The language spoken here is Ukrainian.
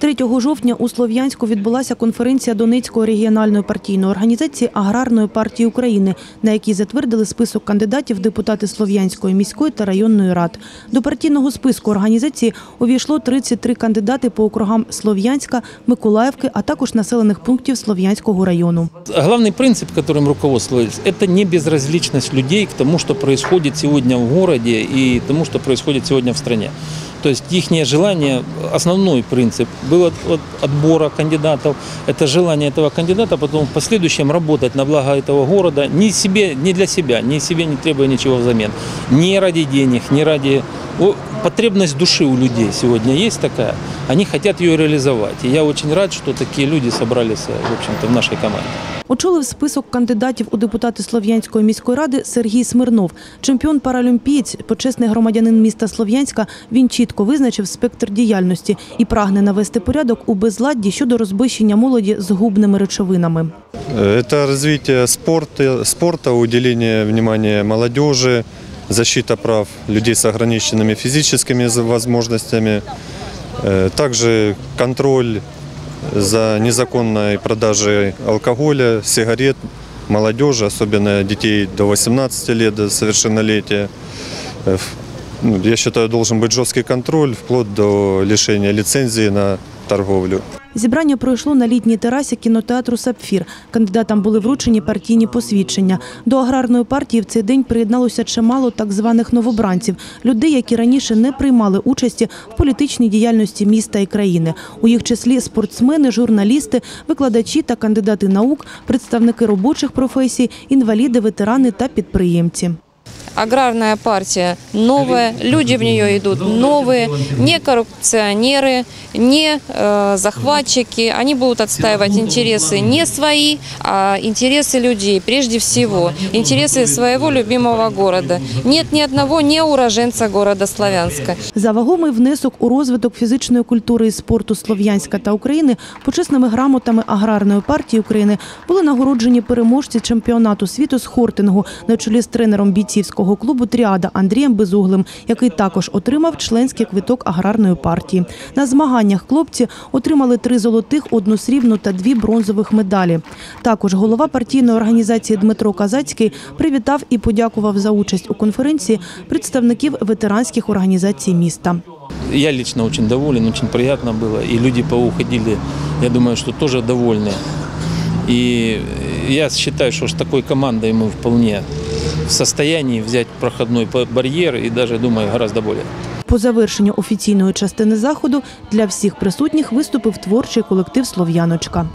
3 жовтня у Слов'янську відбулася конференція Донецької регіональної партійної організації Аграрної партії України, на якій затвердили список кандидатів в депутати Слов'янської міської та районної рад. До партійного списку організації увійшло 33 кандидати по округам Слов'янська, Миколаївки, а також населених пунктів Слов'янського району. Главный принцип, которым руководствовались, это не безразличность людей к тому, что происходит сегодня в городе и тому, что происходит сегодня в стране. То есть их желание, основной принцип был от, от отбора кандидатов, это желание этого кандидата потом в последующем работать на благо этого города, не себе, не для себя, не себе не требуя ничего взамен, не ради денег, не ради... Потребность души у людей сегодня есть такая, они хотят ее реализовать. И я очень рад, что такие люди собрались, в общем-то, в нашей команде. Очолив список кандидатів у депутати Слов'янської міської ради Сергій Смирнов. Чемпіон паралімпієць, почесний громадянин міста Слов'янська. Він чітко визначив спектр діяльності і прагне навести порядок у безладді щодо розбищення молоді згубними речовинами. Это развитие спорта, спорта, уделение внимания молодежи, защита прав людей с ограниченными физическими возможностями, э, также контроль за незаконной продажей алкоголя, сигарет молодежи, особенно детей до 18 лет, до совершеннолетия. Э, ну, Я считаю, должен быть жесткий контроль, вплоть до лишения лицензии на торговлю. Зібрання пройшло на літній терасі кінотеатру Сапфір. Кандидатам були вручені партійні посвідчення. До аграрної партії в цей день приєдналося чимало так званих новобранців людей, які раніше не приймали участі в політичній діяльності міста і країни. У їх числі спортсмени, журналісти, викладачі та кандидати наук, представники робочих професій, інваліди, ветерани та підприємці Аграрная партия новая, люди в нее идут новые, не коррупционеры, не э, захватчики. Они будут отстаивать интересы не свои, а интересы людей прежде всего, интересы своего любимого города. Нет ни одного не уроженца города Славянска. За вагомий внесок у розвиток фізичної культури і спорту Слов'янська та України почесними грамотами Аграрної партії України були нагороджені переможці чемпіонату світу з хортингу на чолі з тренером бійцівського клубу Тріада Андрієм Безуглим, який також отримав членський квиток аграрної партії. На змаганнях хлопці отримали три золотих, одну срібну та дві бронзових медалі. Також голова партійної організації Дмитро Казацький привітав і подякував за участь у конференції представників ветеранських організацій міста. Я лично очень доволен, очень приятно было. И люди поуходили, я думаю, что тоже довольны. И я считаю, что с такой командой мы вполне в состоянии взять проходной барьер и даже, думаю, гораздо более. По завершенню офіційної частини заходу для всіх присутніх виступив творчий колектив Слов'яночка.